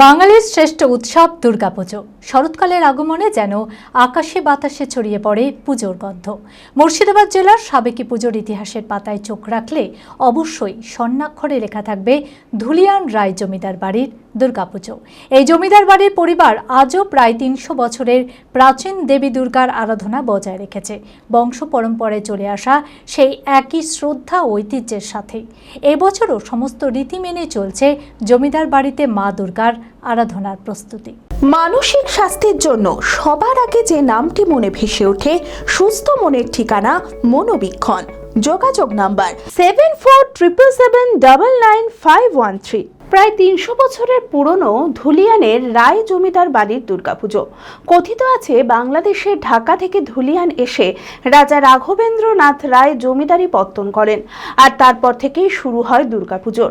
বাঙালির শ্রেষ্ঠ উৎসব দুর্গাপুজো। শরৎকালের আগমনে যেন আকাশে বাতাসে ছড়িয়ে পড়ে পুজোর গন্ধ। মুর্শিদাবাদ জেলার সাবেকি পুজোর ইতিহাসের পাতায় চোখ রাখলে অবশ্যই স্বর্ণাক্ষরে লেখা থাকবে ধুলিয়ান রায় জমিদার বাড়ির দুর্গাপুজো। এই জমিদার বাড়ির পরিবার আজও প্রায় তিনশো বছরের প্রাচীন দেবী দুর্গার আরাধনা বজায় রেখেছে। বংশ পরম্পরায় চলে আসা সেই একই শ্রদ্ধা ঐতিহ্যের সাথে। এবছরও সমস্ত রীতি মেনে চলছে জমিদার বাড়িতে মা দুর্গার আরাধনার প্রস্তুতি। মানসিক স্বাস্থ্যের জন্য সবার আগে যে নামটি মনে ভেসে ওঠে, সুস্থ মনের ঠিকানা মনোবীক্ষণ। যোগাযোগ number seven four triple seven double nine five one three প্রায় তিনশো বছরের পুরনো ধুলিয়ানের রায় জমিদার বাড়ির দুর্গাপুজো। কথিত আছে বাংলাদেশের ঢাকা থেকে ধুলিয়ান এসে রাজা রাঘবেন্দ্রনাথ রায় জমিদারি পত্তন করেন আর তারপর থেকেই শুরু হয় দুর্গাপুজোর।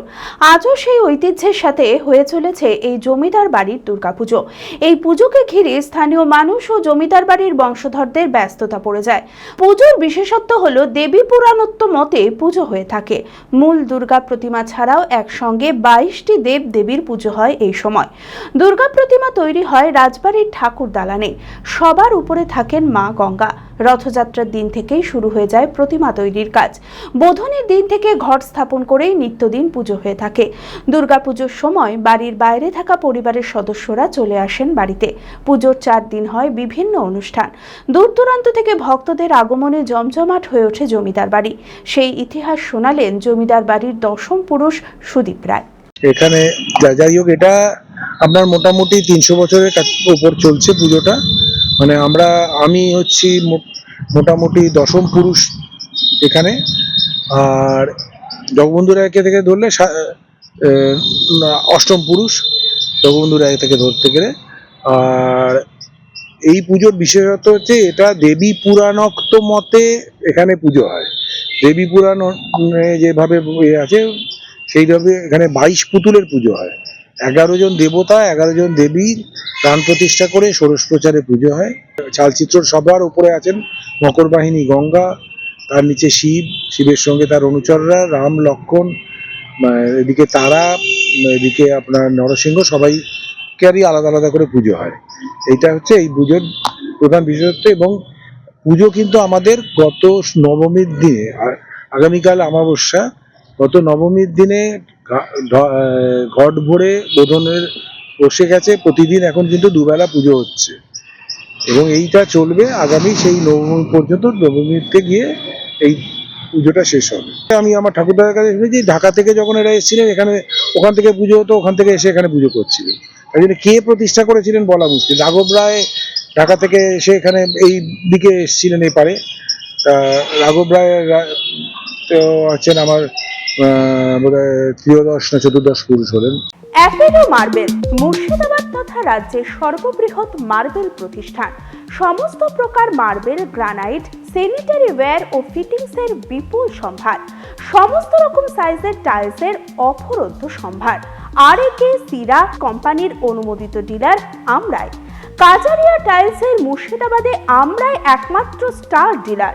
আজও সেই ঐতিহ্যের সাথে হয়ে চলেছে এই জমিদার বাড়ির দুর্গাপুজো। এই পুজোকে ঘিরে স্থানীয় মানুষ ও জমিদার বাড়ির বংশধরদের ব্যস্ততা পড়ে যায়। পুজোর বিশেষত্ব হল দেবী পুরাণত্ব মতে পুজো হয়ে থাকে। মূল দুর্গা প্রতিমা ছাড়াও একসঙ্গে বাইশটি দেব দেবীর পুজো হয় এই সময়। দুর্গা প্রতিমা তৈরি হয় রাজবাড়ির ঠাকুর দালানে। সবার উপরে থাকেন মা গঙ্গা। রথযাত্রার দিন থেকেই শুরু হয়ে যায় প্রতিমা তৈরির কাজ। বোধনের দিন থেকে ঘট স্থাপন করেই নিত্যদিন পুজো হয়ে থাকে। দুর্গাপুজোর সময় বাড়ির বাইরে থাকা পরিবারের সদস্যরা চলে আসেন বাড়িতে। পুজোর চার দিন হয় বিভিন্ন অনুষ্ঠান। দূর দূরান্ত থেকে ভক্তদের আগমনে জমজমাট হয়ে ওঠে জমিদার বাড়ি। সেই ইতিহাস শোনালেন জমিদার বাড়ির দশম পুরুষ সুদীপ রায়। এখানে যা- যাই হোক, এটা আপনার মোটামুটি তিনশো বছরের উপর চলছে পুজোটা। মানে আমরা, আমি হচ্ছি মোটামুটি দশম পুরুষ এখানে। আর জগবন্ধু রায়কে থেকে ধরলে অষ্টম পুরুষ জগবন্ধু রায় থেকে ধরতে গেলে। আর এই পুজোর বিশেষত্ব হচ্ছে, এটা দেবী পুরাণক্ত মতে এখানে পুজো হয়। দেবী পুরাণ যেভাবে আছে সেইভাবে এখানে বাইশ পুতুলের পুজো হয়। এগারো জন দেবতা, এগারো জন দেবীর প্রাণ প্রতিষ্ঠা করে ষোড়শ প্রচারে পুজো হয়। চালচিত্র সবার উপরে আছেন মকর বাহিনী গঙ্গা, তার নিচে শিব, শিবের সঙ্গে তার অনুচররা, রাম, লক্ষণ এদিকে তারা এদিকে আপনার নরসিংহ সবাইকারই আলাদা আলাদা করে পুজো হয়। এইটা হচ্ছে এই পুজোর প্রধান বিশেষত্ব এবং পুজো কিন্তু আমাদের গত নবমীর দিনে আগামীকাল অমাবস্যা গত নবমীর দিনে ঘট ভরে বোধনের বসে গেছে। প্রতিদিন এখন কিন্তু দুবেলা পুজো হচ্ছে। এবং এইটা চলবে আগামী সেই নবমী পর্যন্ত, নবমীতে গিয়ে এই পুজোটা শেষ হবে। আমি আমার ঠাকুরদার কাছে শুনেছি, ঢাকা থেকে যখন এরা এসেছিলেন, এখানে ওখান থেকে পুজো হতো, ওখান থেকে এসে এখানে পুজো করছিলেন। তাই জন্য কে প্রতিষ্ঠা করেছিলেন বলা মুশকিল। রাঘব রায় ঢাকা থেকে এসে এখানে এই দিকে এসেছিলেন এই পারে রাঘব রায় তো আছেন আমার বোধহয় ত্রিয়োদশ না চতুর্দশ পুরুষ হলেন। অ্যাপেলো মার্বেল, মুর্শিদাবাদ তথা রাজ্যের সর্ববৃহৎ মার্বেল প্রতিষ্ঠান। সমস্ত প্রকার মার্বেল, গ্রানাইট স্যানিটারি ওয়্যার ও ফিটিংসের বিপুল সম্ভার। সমস্ত রকম সাইজের টাইলসের অফরন্ত সম্ভার। আর একে সিরা কোম্পানির অনুমোদিত ডিলার আমরাই। কাজারিয়া টাইলসের মুর্শিদাবাদে আমরাই একমাত্র স্টার ডিলার